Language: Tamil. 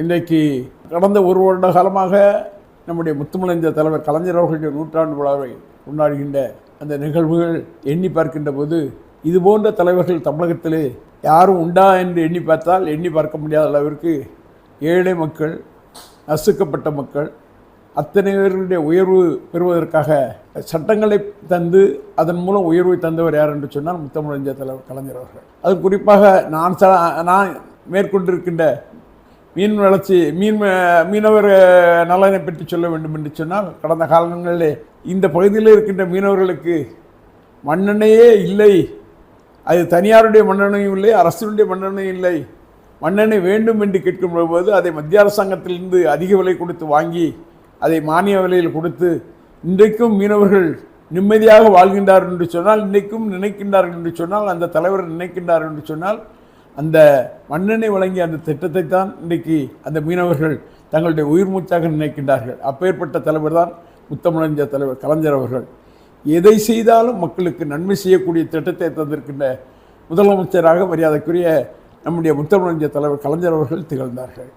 இன்றைக்கு கடந்த ஒரு வருட காலமாக நம்முடைய முத்துமலைந்த தலைவர் கலைஞர் அவர்களுடைய நூற்றாண்டு விழாவை கொண்டாடுகின்ற அந்த நிகழ்வுகள் எண்ணி பார்க்கின்ற போது இது போன்ற தலைவர்கள் தமிழகத்திலே யாரும் உண்டா என்று எண்ணி பார்த்தால் எண்ணி பார்க்க முடியாத அளவிற்கு ஏழை மக்கள் நசுக்கப்பட்ட மக்கள் அத்தனை பேருடைய உயர்வு பெறுவதற்காக சட்டங்களை தந்து அதன் மூலம் உயர்வை தந்தவர் யார் என்று சொன்னால் முத்தமிழஞ்ச தலைவர் கலைஞர் அவர்கள். அது குறிப்பாக நான் நான் மேற்கொண்டிருக்கின்ற மீன் வளர்ச்சி மீன் மீனவர் நலனை பற்றி சொல்ல வேண்டும் என்று சொன்னால் கடந்த காலங்களிலே இந்த பகுதியில் இருக்கின்ற மீனவர்களுக்கு மண்ணெண்ணையே இல்லை. அது தனியாருடைய மண்ணெண்ணையும் இல்லை அரசினுடைய மண்ணெண்ணையும் இல்லை. மண்ணெண்ணெய் வேண்டும் என்று கேட்கும் போது அதை மத்திய அரசாங்கத்திலிருந்து அதிக விலை கொடுத்து வாங்கி அதை மானிய விலையில் கொடுத்து இன்றைக்கும் மீனவர்கள் நிம்மதியாக வாழ்கின்றார்கள் என்று சொன்னால் இன்றைக்கும் நினைக்கின்றார்கள் என்று சொன்னால் அந்த தலைவர் நினைக்கின்றார்கள் என்று சொன்னால் அந்த மண்ணெண்ணெய் வழங்கிய அந்த திட்டத்தை தான் இன்றைக்கு அந்த மீனவர்கள் தங்களுடைய உயிர் மூச்சாக நினைக்கின்றார்கள். அப்பேற்பட்ட தலைவர் தான் முத்தமிழஞ்ச தலைவர் கலைஞர் அவர்கள். எதை செய்தாலும் மக்களுக்கு நன்மை செய்யக்கூடிய திட்டத்தை தந்திருக்கின்ற முதலமைச்சராக மரியாதைக்குரிய நம்முடைய முத்தமிழஞ்ச தலைவர் கலைஞர் அவர்கள் திகழ்ந்தார்கள்.